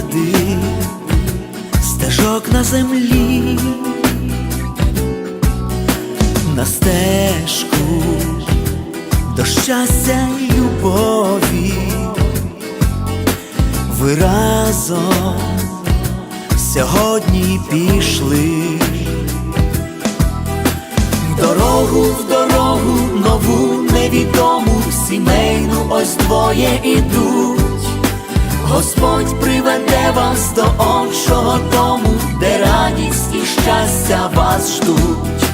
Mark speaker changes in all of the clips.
Speaker 1: мільярди стежок на землі, на стежку до щастя й любові, ви разом сьогодні пішли. В Дорогу в дорогу, нову невідому, сімейну ось двоє ідуть. Господь приведе вас до іншого дому, де радість і щастя вас ждуть.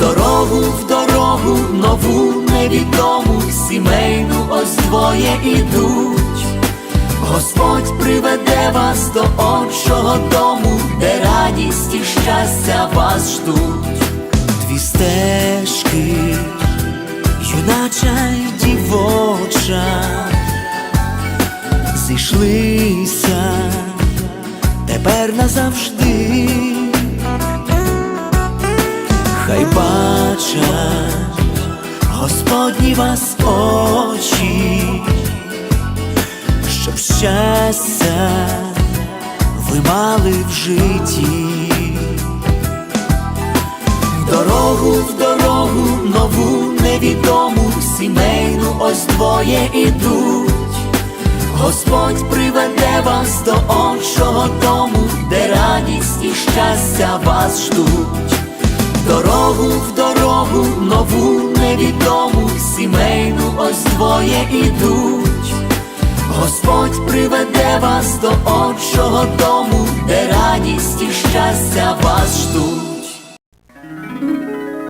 Speaker 1: Дорогу в дорогу, нову невідому, сімейну ось двоє ідуть. Господь приведе вас до іншого дому, де радість і щастя вас ждуть. Дві стежки, юнача й дівоча, зійшлися тепер назавжди, хай бачать Господні вас очі, щоб щастя ви мали в житті. В Дорогу в дорогу, нову невідому, сімейну ось двоє ідуть. Господь приведе вас до іншого дому, де радість і щастя вас ждуть. Дорогу в дорогу, нову невідому, сімейну ось двоє ідуть. Господь приведе вас до іншого дому, де радість і щастя вас ждуть.